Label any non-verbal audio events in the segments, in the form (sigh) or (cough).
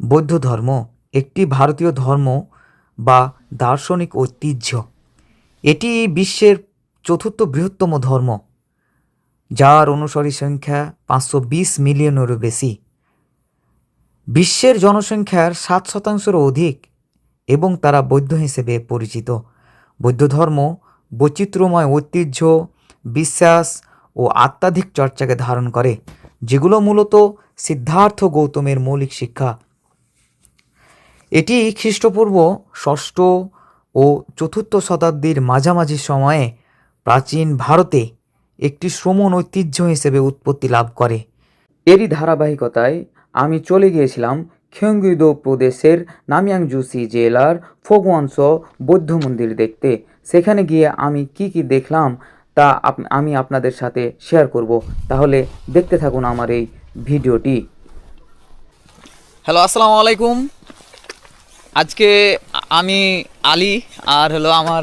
বৌদ্ধ ধর্ম একটি ভারতীয় ধর্ম বা দার্শনিক ঐতিহ্য। এটি বিশ্বের চতুর্থ বৃহত্তম ধর্ম, যার অনুসারী সংখ্যা পাঁচশো বিশ মিলিয়নেরও বেশি। বিশ্বের জনসংখ্যার সাত শতাংশেরও অধিক এবং তারা বৌদ্ধ হিসেবে পরিচিত। বৌদ্ধ ধর্ম বৈচিত্র্যময় ঐতিহ্য, বিশ্বাস ও আত্মাধিক চর্চাকে ধারণ করে, যেগুলো মূলত সিদ্ধার্থ গৌতমের মৌলিক শিক্ষা। এটি খ্রিস্টপূর্ব ষষ্ঠ ও চতুর্থ শতাব্দীর মাঝামাঝি সময়ে প্রাচীন ভারতে একটি শ্রমণ ঐতিহ্য হিসেবে উৎপত্তি লাভ করে। এরই ধারাবাহিকতায় আমি চলে গিয়েছিলাম খেঙ্গুইদো প্রদেশের নামিয়াংজুসি জেলার ফোগওয়ানস বৌদ্ধ মন্দির দেখতে। সেখানে গিয়ে আমি কি কি দেখলাম তা আমি আপনাদের সাথে শেয়ার করব। তাহলে দেখতে থাকুন আমার এই ভিডিওটি। হ্যালো, আসসালামু আলাইকুম। আজকে আমি আলী আর হলো আমার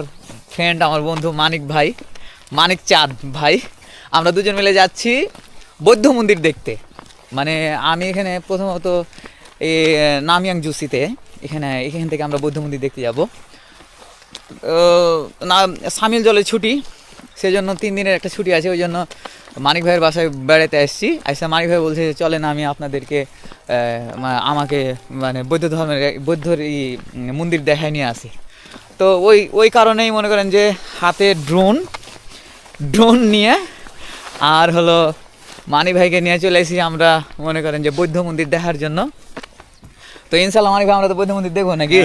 ফ্রেন্ড আমার বন্ধু মানিক ভাই, মানিক চাঁদ ভাই। আমরা দুজন মিলে যাচ্ছি বৌদ্ধ মন্দির দেখতে। মানে আমি এখানে প্রথমত এই নামিয়াং জুসিতে, এখানে, এখান থেকে আমরা বৌদ্ধ মন্দির দেখতে যাব। না, সামিল জলের ছুটি, সেজন্য তিন দিনের একটা ছুটি আছে, ওই জন্য মানিক ভাইয়ের বাসায় বেড়াতে আসছি আসলে মানিক ভাই বলছে যে চলেন আমি আপনাদেরকে আমাকে মানে বৌদ্ধ ধর্মের বৌদ্ধর এই মন্দির দেখায় নিয়ে আসি। তো ওই ওই কারণেই মনে করেন যে হাতে ড্রোন ড্রোন নিয়ে আর হলো মানিক ভাইকে নিয়ে চলে এসেছি আমরা মনে করেন যে বৌদ্ধ মন্দির দেখার জন্য। তো ইনশাল্লাহ মানিক ভাই আমরা তো বৌদ্ধ মন্দির দেখব নাকি?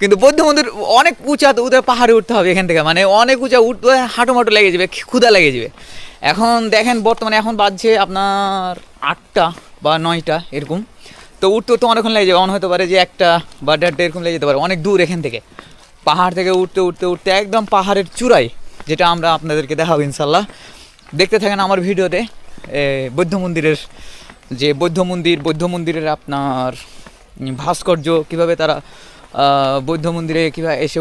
কিন্তু বৌদ্ধ মন্দির অনেক উঁচা তো উঠে পাহাড়ে উঠতে হবে এখান থেকে। মানে অনেক উঁচা উঠতে হাঁটু মাটু লেগে যাবে ক্ষুদা লেগে যাবে। এখন দেখেন বর্তমানে এখন বাজছে আপনার আটটা বা নয়টা এরকম। তো উঠতে উঠতে অনেকক্ষণ লেগে যাবে। অন হতে পারে যে একটা বা দেড়টা এরকম লেগে যেতে পারে। অনেক দূর এখান থেকে। পাহাড় থেকে উঠতে উঠতে উঠতে একদম পাহাড়ের চূড়ায়, যেটা আমরা আপনাদেরকে দেখাবো ইনশাল্লাহ দেখতে থাকেন আমার ভিডিওতে বৌদ্ধ মন্দিরের, যে বৌদ্ধ মন্দির, বৌদ্ধ মন্দিরের আপনার ভাস্কর্য, কীভাবে তারা বৌদ্ধ মন্দিরে কীভাবে এসে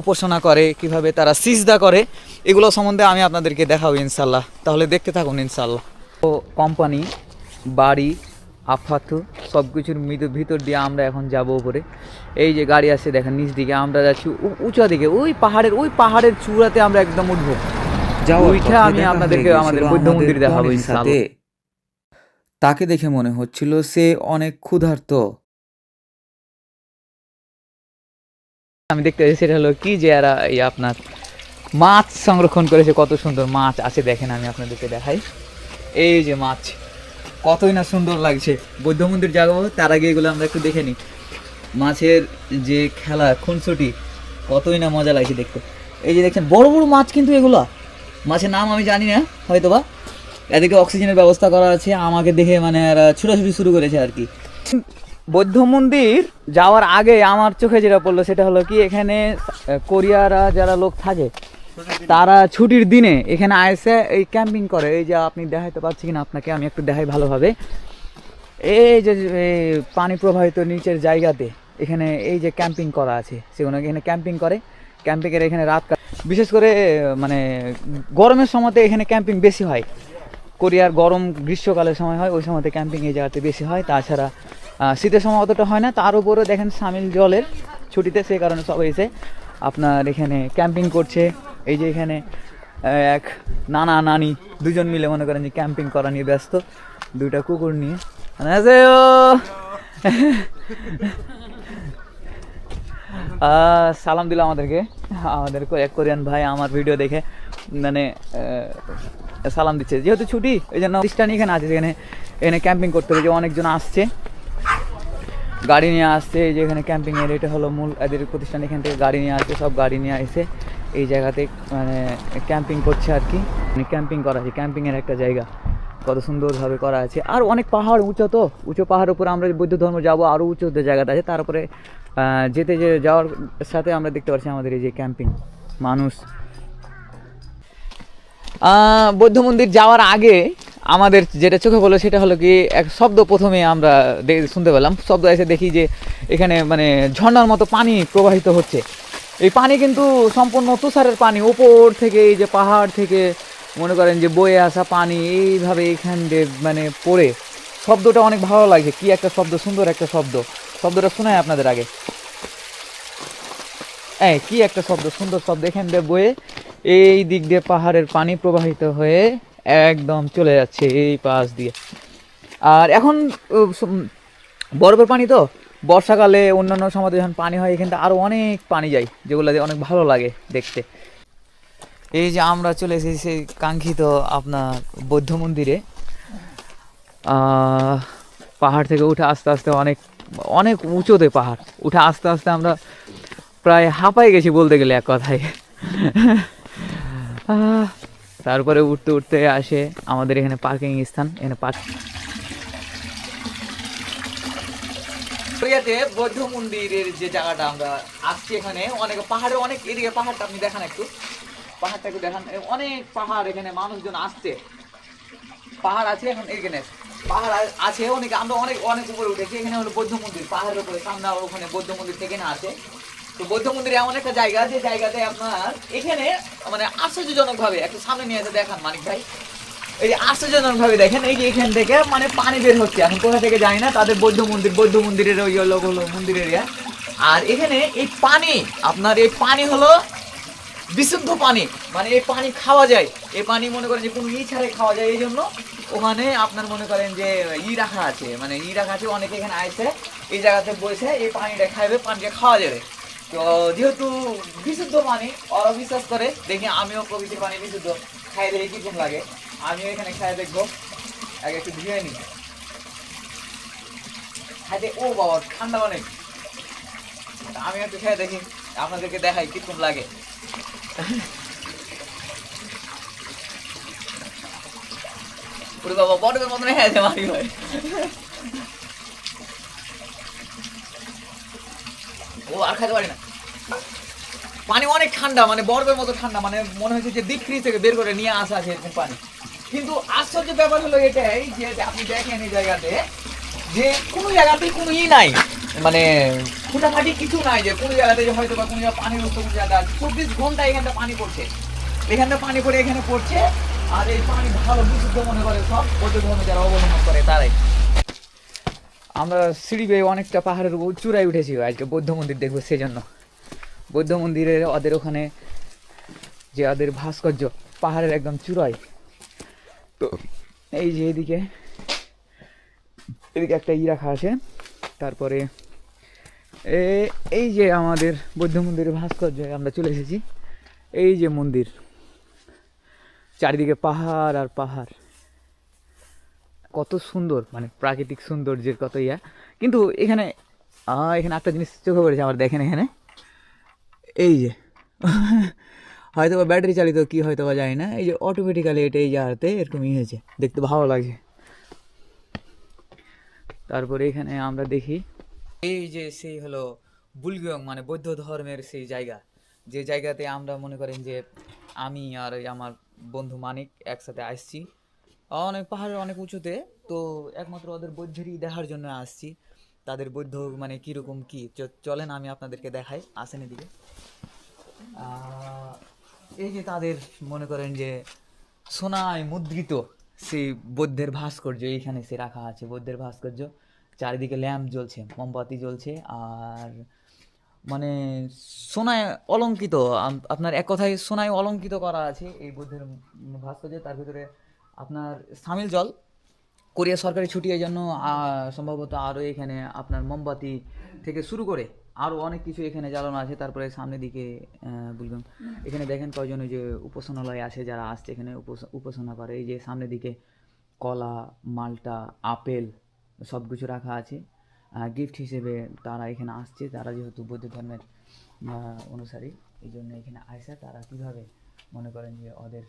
উপাসনা করে কীভাবে তারা সিজদা করে এগুলো সম্বন্ধে আমি আপনাদেরকে দেখাবো ইনশাল্লাহ তাহলে দেখতে থাকুন ইনশাল্লাহ তো কোম্পানি বাড়ি আফাতু সব কিছুর ভিতর দিয়ে আমরা এখন যাব উপরে। এই যে গাড়ি আছে দেখেন নিচ দিকে আমরা যাচ্ছি উঁচা দিকে ওই পাহাড়ের ওই পাহাড়ের চূড়াতে আমরা একদম উঠবো। ওইটা আমি আপনাদেরকে আমাদের বৌদ্ধ মন্দির দেখাবো ইনশাআল্লাহ। তাকে দেখে মনে হচ্ছিল সে অনেক ক্ষুধার্ত। আমি দেখতে পাচ্ছি, সেটা হলো কি যে এরা এই আপনার মাছ সংরক্ষণ করেছে, কত সুন্দর মাছ আছে, দেখেন আমি আপনাদেরকে দেখাই। এই যে মাছ, কতই না সুন্দর লাগছে। বৌদ্ধ মন্দির যাব, তার আগে এগুলো আমরা একটু দেখে নিই। মাছের যে খেলা, খুনসুটি, কতই না মজা লাগছে দেখতে। এই যে দেখছেন, বড় বড় মাছ কিন্তু এগুলো। মাছের নাম আমি জানি না হয়তো বা এদিকে অক্সিজেনের ব্যবস্থা করা আছে, আমাকে দেখে মানে এরা ছুটাছুটি শুরু করেছে আর কি। বৌদ্ধ মন্দির যাওয়ার আগে আমার চোখে যেটা পড়ল সেটা হলো কি এখানে কোরিয়ারা যারা লোক থাকে, তারা ছুটির দিনে এখানে এসে এই ক্যাম্পিং করে। এই যে আপনি দেখাইতে পারছি কিনা আপনাকে, আমি একটু দেখাই ভালোভাবে। এই যে পানি প্রবাহিত নিচের জায়গাতে এখানে এই যে ক্যাম্পিং করা আছে, সেগুলো এখানে ক্যাম্পিং করে। ক্যাম্পিংয়ের এখানে রাত বিশেষ করে মানে গরমের সময়তে এখানে ক্যাম্পিং বেশি হয়। কোরিয়ার গরম গ্রীষ্মকালের সময় হয়, ওই সময়তে ক্যাম্পিং এই জায়গাতে বেশি হয়। তাছাড়া শীতের সময় অতটা হয় না। তার উপরেও দেখেন সামিল জলের ছুটিতে সে কারণে সব এসে আপনার এখানে ক্যাম্পিং করছে। এই যে এখানে এক নানা নানি, দুজন মিলে মনে করেন যে ক্যাম্পিং করা নিয়ে ব্যস্ত। দুইটা কুকুর নিয়ে। সালাম দিল আমাদেরকে। আমাদের এক কোরিয়ান ভাই আমার ভিডিও দেখে মানে সালাম দিচ্ছে। যেহেতু ছুটি, এই জন্য প্রতিষ্ঠান এখানে আছে। এখানে এখানে ক্যাম্পিং করতে হবে যে অনেকজন আসছে। গাড়ি নিয়ে আসছে, এই যে এখানে ক্যাম্পিং এর এটা হলো মূল এদের প্রতিষ্ঠান, এখান থেকে গাড়ি নিয়ে আসছে, সব গাড়ি নিয়ে এসে এই জায়গাতে মানে ক্যাম্পিং করছে আর কি। মানে ক্যাম্পিং করা আছে ক্যাম্পিংয়ের একটা জায়গা। কত সুন্দরভাবে করা আছে। আর অনেক পাহাড় উঁচু তো, উঁচু পাহাড়ের উপরে আমরা বৌদ্ধ ধর্ম যাব, আরও উঁচু যে জায়গাটা আছে তারপরে যেতে যে যাওয়ার সাথে আমরা দেখতে পাচ্ছি আমাদের এই যে ক্যাম্পিং মানুষ। বৌদ্ধ মন্দির যাওয়ার আগে আমাদের যেটা চোখে পড়ল সেটা হলো কি, এক শব্দ প্রথমে আমরা শুনতে পেলাম। শব্দ এসে দেখি যে এখানে মানে ঝর্ণার মতো পানি প্রবাহিত হচ্ছে। এই পানি কিন্তু সম্পূর্ণ তুষারের পানি ওপর থেকে এই যে পাহাড় থেকে মনে করেন যে বয়ে আসা পানি, এইভাবে এখান দিয়ে মানে পড়ে। শব্দটা অনেক ভালো লাগছে কি একটা শব্দ, সুন্দর একটা শব্দ। শব্দটা শোনায় আপনাদের আগে। এই, কি একটা শব্দ, সুন্দর শব্দ। এখান দিয়ে বয়ে এই দিক দিয়ে পাহাড়ের পানি প্রবাহিত হয়ে একদম চলে যাচ্ছে এই পাশ দিয়ে। আর এখন বরফের পানি তো? বর্ষাকালে অন্যান্য সময় যখন পানি হয়, এখানটা আরও অনেক পানি যায়, যেগুলো অনেক ভালো লাগে দেখতে। এই যে আমরা চলে এসেছি সেই কাঙ্ক্ষিত আপনার বৌদ্ধ মন্দিরে। পাহাড় থেকে উঠে আস্তে আস্তে অনেক অনেক উঁচুতে পাহাড়। উঠে আস্তে আস্তে আমরা প্রায় হাঁপাই গেছি বলতে গেলে এক কথায়। তারপরে উঠতে উঠতে আসে আমাদের এখানে পার্কিং স্থান, এখানে পার্ক কোরিয়াতে বৌদ্ধ মন্দিরের যে জায়গাটা আমরা আসছি এখানে, অনেক পাহাড়ে, অনেক এদিকে পাহাড়টা আপনি দেখান একটু। পাহাড়টা একটু দেখান অনেক পাহাড় এখানে মানুষজন আসছে। পাহাড় আছে এখন এখানে। পাহাড় আছে অনেক, আমরা অনেক অনেক উপরে উঠেছি। এখানে হলো বৌদ্ধ মন্দির, পাহাড়ের উপরে। সামনে ওখানে বৌদ্ধ মন্দির থেকে না আছে তো বৌদ্ধ মন্দির এমন একটা জায়গা যে জায়গাতে আপনার এখানে মানে আশ্চর্যজনক ভাবে একটু সামনে নিয়ে এসে দেখান মানিক ভাই। এই যে আশ্চর্যজনক ভাবে দেখেন, এই যে এখান থেকে মানে পানি বের হচ্ছে। এখন কোথা থেকে জানি না, তাদের বৌদ্ধ মন্দির, বৌদ্ধ মন্দিরের ওই হলো হলো মন্দির এরিয়া আর এখানে এই পানি, আপনার এই পানি হলো বিশুদ্ধ পানি। মানে এই পানি খাওয়া যায়। এই পানি মনে করেন যে কোনো ই ছাড়াই খাওয়া যায় এই জন্য ওখানে আপনার মনে করেন যে ই রাখা আছে। মানে ই রাখা আছে, অনেকে এখানে আসছে এই জায়গাতে বসে এই পানিটা খাইবে, পানিটা খাওয়া যাবে। তো যেহেতু বিশুদ্ধ পানি ওরা বিশ্বাস করে, দেখি আমিও প্রকৃতির পানি বিশুদ্ধ খাই দেখি কীরকম লাগে। আমিও এখানে খাই দেখব। আগে একটু ধুয়ে নিই খাইতে, ও বাবা, ঠান্ডা অনেক। আমি একটু খেয়ে দেখি, আপনাদেরকে দেখাই কীরকম লাগে। বাবা বড়দের মতন হয়ে মারি ভাই। ও আর খাইতে পারি না। পানি অনেক ঠান্ডা মানে বরফের মতো ঠান্ডা মানে মনে হচ্ছে যে ডিপ থেকে বের করে নিয়ে আসা আছে এরকম পানি। কিন্তু আশ্চর্য ব্যাপার হলো এটাই যে আপনি দেখেন এই জায়গাতে যে কোনো জায়গাতেই কোনো ই নাই। মানে ফুটাফাটি কিছু নাই যে কোনো জায়গাতে হয়তো বা কোনো জায়গায় পানির উৎস কোনো জায়গা চব্বিশ ঘণ্টা এখানটা পানি পড়ছে। এখানটা পানি পড়ে এখানে পড়ছে, আর এই পানি ভালো বিশুদ্ধ মনে করে সব ধর্ম যারা অবলম্বন করে তারাই। আমরা সিঁড়ি বেয়ে অনেকটা পাহাড়ের চূড়ায় উঠেছি, আজকে বৌদ্ধ মন্দির দেখব সেজন্য। বৌদ্ধ মন্দিরের ওদের ওখানে যে ওদের ভাস্কর্য পাহাড়ের একদম চূড়ায়। তো এই যে এদিকে এদিকে একটা ই রাখা আছে। তারপরে এ- এই যে আমাদের বৌদ্ধ মন্দিরের ভাস্কর্য আমরা চলে এসেছি। এই যে মন্দির চারিদিকে পাহাড় আর পাহাড়। কত সুন্দর মানে প্রাকৃতিক সৌন্দর্যের কত ইয়া। কিন্তু এখানে এখানে একটা জিনিস চোখে পড়েছে আমার দেখেন এখানে। এই যে। (laughs) হয়তো বা ব্যাটারি চালিত, কি হয়তো বা জানি না। এই যে অটোমেটিক্যালি এটা এই জায়গাতে এরকম হয়েছে। দেখতে ভালো লাগছে। তারপরে এখানে আমরা দেখি, এই যে সেই হলো বুলগিয়ং মানে বৌদ্ধ ধর্মের সেই জায়গা। যে জায়গাতে আমরা মনে করেন যে আমি আর আমার বন্ধু মানিক একসাথে আসছি। অনেক পাহাড়ের অনেক উঁচুতে, তো একমাত্র ওদের বৌদ্ধেরই দেখার জন্য আসছি। তাদের বৌদ্ধ মানে কীরকম কী চলেন আমি আপনাদেরকে দেখাই। আসেন এদিকে। এই যে তাদের মনে করেন যে সোনায় মুদ্রিত সেই বৌদ্ধের ভাস্কর্য, এইখানে সে রাখা আছে বৌদ্ধের ভাস্কর্য। চারিদিকে ল্যাম্প জ্বলছে, মোমবাতি জ্বলছে, আর মানে সোনায় অলঙ্কিত আপনার এক কথায় সোনায় অলঙ্কিত করা আছে এই বৌদ্ধের ভাস্কর্য। তার ভিতরে আপনার সামিল জল, কোরিয়া সরকারি ছুটি জন্য সম্ভবত আরও এখানে আপনার মোমবাতি থেকে শুরু করে আরও অনেক কিছু এখানে জ্বালানো আছে। তারপরে সামনের দিকে বলবেন এখানে দেখেন কয়জন ওই যে উপাসনালয় আছে যারা আসছে এখানে উপোস- উপাসনা করে। এই যে সামনের দিকে কলা, মালটা, আপেল সব কিছু রাখা আছে। গিফট হিসেবে তারা এখানে আসছে। তারা যেহেতু বৌদ্ধ ধর্মের অনুসারী, এই জন্য এখানে আসে তারা কীভাবে মনে করেন যে ওদের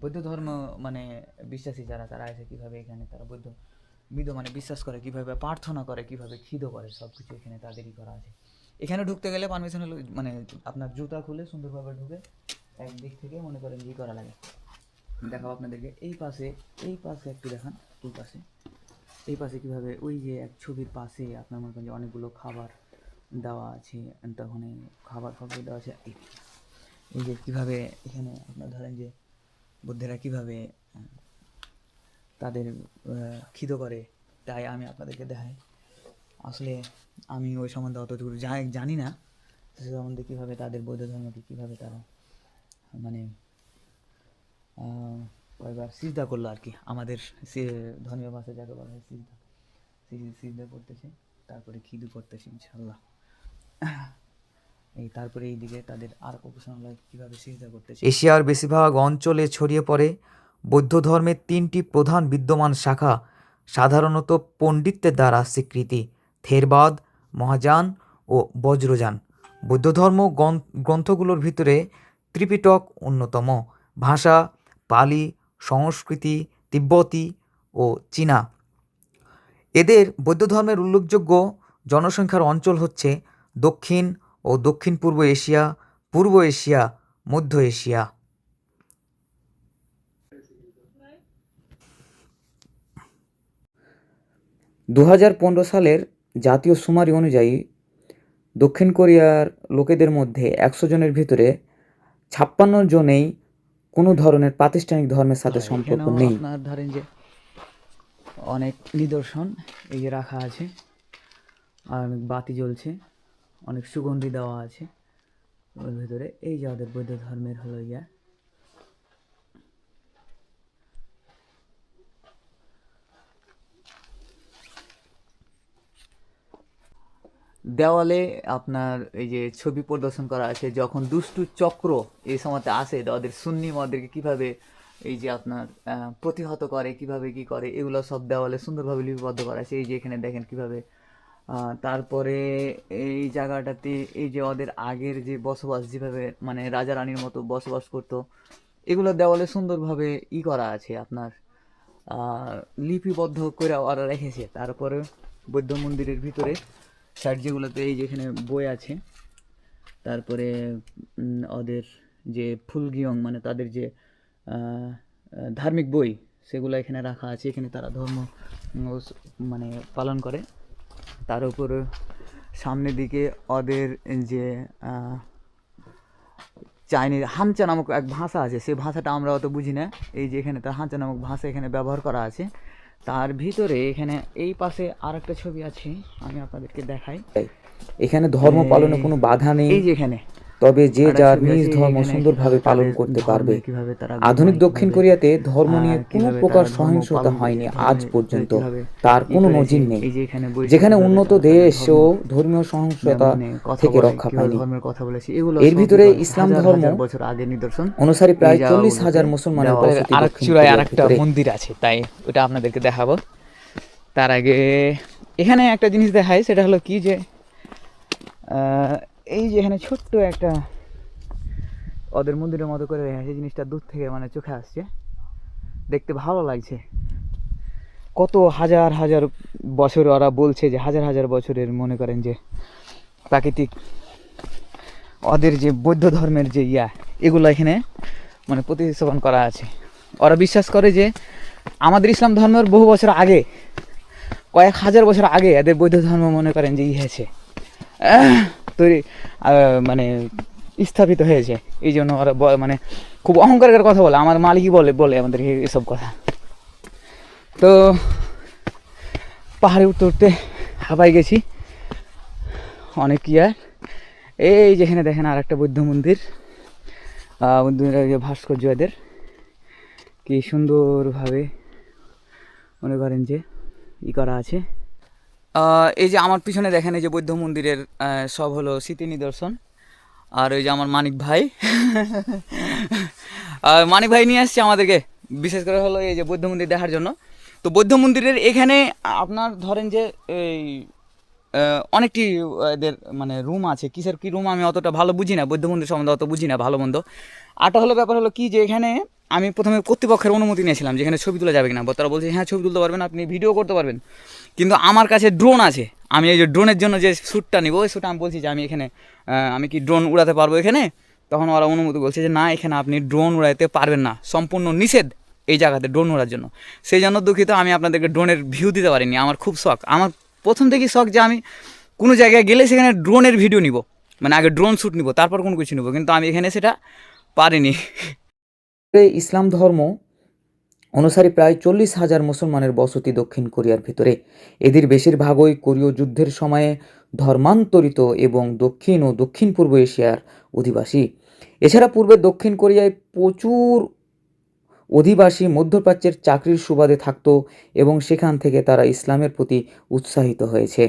বৌদ্ধ ধর্ম মানে বিশ্বাসী যারা, তারা আসে কীভাবে এখানে তারা বৌদ্ধ, মৃদ মানে বিশ্বাস করে, কীভাবে প্রার্থনা করে, কীভাবে খিদ করে সব কিছু এখানে তাদেরই করা আছে। এখানে ঢুকতে গেলে পারমিশন হলো মানে আপনার জুতা খুলে সুন্দরভাবে ঢুকে একদিক থেকে মনে করেন ই করা লাগে। দেখাবো আপনাদেরকে, এই পাশে এই পাশে একটু দেখান, এই পাশে। এই পাশে কীভাবে ওই যে এক ছবির পাশে আপনার মনে করেন যে অনেকগুলো খাবার দেওয়া আছে তখন খাবার খাবার দেওয়া আছে, এই যে কীভাবে এখানে আপনার ধরেন যে বুদ্ধেরা কীভাবে তাদের খিদ করে, তাই আমি আপনাদেরকে দেখাই। আসলে আমি ওই সম্বন্ধে অতটুকু জানি না। সে সম্বন্ধে কীভাবে তাদের বৌদ্ধ ধর্মকে কীভাবে তারা মানে কয়েকবার সিজদা করল আর কি। আমাদের ধর্মীয় ভাষায় যাকে বলা হয় সিজদা। সিজদা করতেছে, তারপরে খিদু করতেছে ইনশাল্লাহ এই তারপরে এইদিকে তাদের আর উপাসনালয় কীভাবে সিজদা করতেছে। এশিয়ার বেশিরভাগ অঞ্চলে ছড়িয়ে পড়ে বৌদ্ধ ধর্মের তিনটি প্রধান বিদ্যমান শাখা, সাধারণত পণ্ডিতদের দ্বারা স্বীকৃতি। থেরবাদ, মহাযান ও বজ্রযান। বৌদ্ধ ধর্ম গ্রন্থগুলোর ভিতরে ত্রিপিটক অন্যতম। ভাষা, পালি, সংস্কৃতি, তিব্বতী ও চীনা। এদের বৌদ্ধ ধর্মের উল্লেখযোগ্য জনসংখ্যার অঞ্চল হচ্ছে দক্ষিণ ও দক্ষিণ পূর্ব এশিয়া পূর্ব এশিয়া, মধ্য এশিয়া। দু হাজার পনেরো সালের জাতীয় সুমারি অনুযায়ী দক্ষিণ কোরিয়ার লোকেদের মধ্যে একশো জনের ভিতরে ছাপ্পান্ন জনেই কোনো ধরনের প্রাতিষ্ঠানিক ধর্মের সাথে সম্পর্ক নেই। ধরেন যে অনেক নিদর্শন এই যে রাখা আছে আর অনেক বাতি জ্বলছে অনেক সুগন্ধি দেওয়া আছে। ওর ভিতরে এই যে ওদের বৌদ্ধ ধর্মের হলো ইয়া। দেওয়ালে আপনার এই যে ছবি প্রদর্শন করা আছে, যখন দুষ্টু চক্র এই সময়তে আসে ওদের সুন্নি মদেরকে কীভাবে এই যে আপনার প্রতিহত করে, কীভাবে কি করে, এগুলো সব দেওয়ালে সুন্দরভাবে লিপিবদ্ধ করা আছে। এই যে এখানে দেখেন কীভাবে তারপরে এই জায়গাটাতে এই যে ওদের আগের যে বসবাস, যেভাবে মানে রাজা রানীর মতো বসবাস করতো, এগুলো দেওয়ালে সুন্দরভাবে ই করা আছে আপনার লিপিবদ্ধ করে ওরা রেখেছে। তারপরে বৌদ্ধ মন্দিরের ভিতরে সাইড যেগুলোতে এই যেখানে বই আছে, তারপরে ওদের যে ফুলগিয়ং মানে তাদের যে ধার্মিক বই, সেগুলো এখানে রাখা আছে। এখানে তারা ধর্ম মানে পালন করে। তার উপরে সামনের দিকে ওদের যে চাইনিজ হামচা নামক এক ভাষা আছে। সেই ভাষাটা আমরা অত বুঝি না। এই যে এখানে তার হামচা নামক ভাষা এখানে ব্যবহার করা আছে। তার ভিতরে এখানে এই পাশে আর একটা ছবি আছে আমি আপনাদেরকে দেখাই। এখানে ধর্ম পালনে কোনো বাধা নেই। এই যে এখানে। তবে যে যার নিজ ধর্ম সুন্দরভাবে পালন করতে পারবে। আধুনিক দক্ষিণ কোরিয়াতে ধর্ম নিয়ে কোনো প্রকার সহিংসতা হয়নি আজ পর্যন্ত। তার কোনো নজির নেই। যেখানে উন্নত দেশ ও ধর্মীয় সহিংসতা থেকে রক্ষা পায়নি। ধর্মের কথা বলেছে এগুলো এর ভিতরে ইসলাম ধর্ম অনুসারে প্রায় চল্লিশ হাজার মুসলমানের মন্দির আছে তাই ওটা আপনাদেরকে দেখাবো। তার আগে এখানে একটা জিনিস দেখায় সেটা হলো কি যে আহ, এই যে এখানে ছোট্ট একটা ওদের মন্দিরের মতো করে রেখেছে জিনিসটা দূর থেকে মানে চোখে আসছে। দেখতে ভালো লাগছে। কত হাজার হাজার বছর ওরা বলছে যে হাজার হাজার বছরের মনে করেন যে প্রাকৃতিক ওদের যে বৌদ্ধ ধর্মের যে ইয়া এগুলো এখানে মানে প্রতিস্থাপন করা আছে। ওরা বিশ্বাস করে যে আমাদের ইসলাম ধর্মের বহু বছর আগে কয়েক হাজার বছর আগে এদের বৌদ্ধ ধর্ম মনে করেন যে ই হয়েছে। আহ, তৈরি মানে স্থাপিত হয়েছে। এই জন্য ওরা মানে খুব অহংকারের কথা বলে। আমার মালিকই বলে বলে আমাদের এসব কথা। তো পাহাড়ে উঠতে উঠতে হাঁপাই গেছি। অনেক ইয়ার এই যেখানে দেখেন আর একটা বৌদ্ধ মন্দির যে ভাস্কর্য এদের কি সুন্দরভাবে মনে করেন যে ই করা আছে। এই যে আমার পিছনে দেখেন, এই যে বৌদ্ধ মন্দিরের সব হলো স্মৃতি নিদর্শন। আর ওই যে আমার মানিক ভাই। (laughs) মানিক ভাই নিয়ে আসছে আমাদেরকে। বিশেষ করে হলো এই যে বৌদ্ধ মন্দির দেখার জন্য। তো বৌদ্ধ মন্দিরের এখানে আপনার ধরেন যে এই অনেকটি এদের মানে রুম আছে। কিসের কি রুম আমি অতটা ভালো বুঝি না, বৌদ্ধ মন্দির সম্বন্ধে অত বুঝি না, ভালো মন্দ। আরটা হলো, ব্যাপার হলো কি যে এখানে আমি প্রথমে কর্তৃপক্ষের অনুমতি নিয়েছিলাম যেখানে ছবি তোলা যাবে কিনা, তারা বলছে হ্যাঁ ছবি তুলতে পারবেন, আপনি ভিডিও করতে পারবেন। কিন্তু আমার কাছে ড্রোন আছে। আমি এই যে ড্রোনের জন্য যে শ্যুটটা নিব, ওই শ্যুটটা আমি বলছি যে, আমি এখানে আমি কি ড্রোন উড়াতে পারব এখানে? তখন ওরা অনুমতি বলছে যে, না, এখানে আপনি ড্রোন উড়াতে পারবেন না। সম্পূর্ণ নিষেধ এই জায়গাতে ড্রোন ওড়ার জন্য। সেই জন্য দুঃখিত, আমি আপনাদেরকে ড্রোনের ভিউ দিতে পারিনি। আমার খুব শখ। আমার প্রথম থেকেই শখ যে আমি কোনো জায়গায় গেলে সেখানে ড্রোনের ভিডিও নিব। মানে আগে ড্রোন শ্যুট নিব, তারপর কোনো কিছু নিব, কিন্তু আমি এখানে সেটা পারিনি। ইসলাম ধর্ম অনুসারে প্রায় চল্লিশ হাজার মুসলমানের বসতি দক্ষিণ কোরিয়ার ভিতরে। এদের বেশিরভাগই কোরীয় যুদ্ধের সময়ে ধর্মান্তরিত এবং দক্ষিণ ও দক্ষিণ পূর্ব এশিয়ার অধিবাসী। এছাড়া পূর্বে দক্ষিণ কোরিয়ায় প্রচুর অধিবাসী মধ্যপ্রাচ্যের চাকরির সুবাদে থাকতো এবং সেখান থেকে তারা ইসলামের প্রতি উৎসাহিত হয়েছে।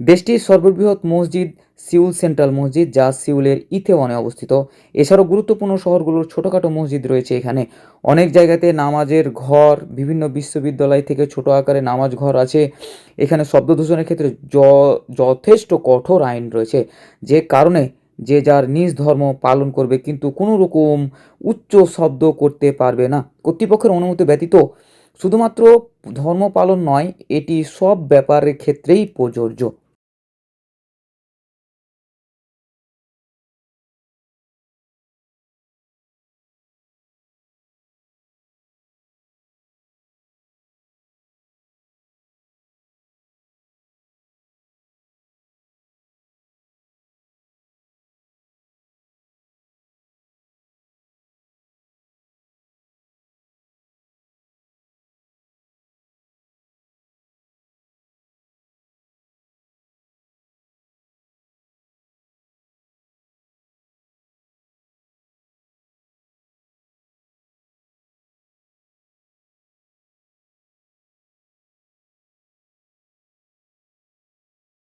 দেশটির সর্ববৃহৎ মসজিদ সিউল সেন্ট্রাল মসজিদ, যা সিউলের ইথেওয়ানে অবস্থিত। এছাড়াও গুরুত্বপূর্ণ শহরগুলোর ছোটোখাটো মসজিদ রয়েছে এখানে। অনেক জায়গাতে নামাজের ঘর, বিভিন্ন বিশ্ববিদ্যালয় থেকে ছোট আকারে নামাজ ঘর আছে। এখানে শব্দ দূষণের ক্ষেত্রে যথেষ্ট কঠোর আইন রয়েছে, যে কারণে যে যার নিজ ধর্ম পালন করবে, কিন্তু কোনো রকম উচ্চ শব্দ করতে পারবে না। কর্তৃপক্ষের অনুমতি ব্যতীত শুধুমাত্র ধর্ম পালন নয়, এটি সব ব্যাপারের ক্ষেত্রেই প্রযোজ্য।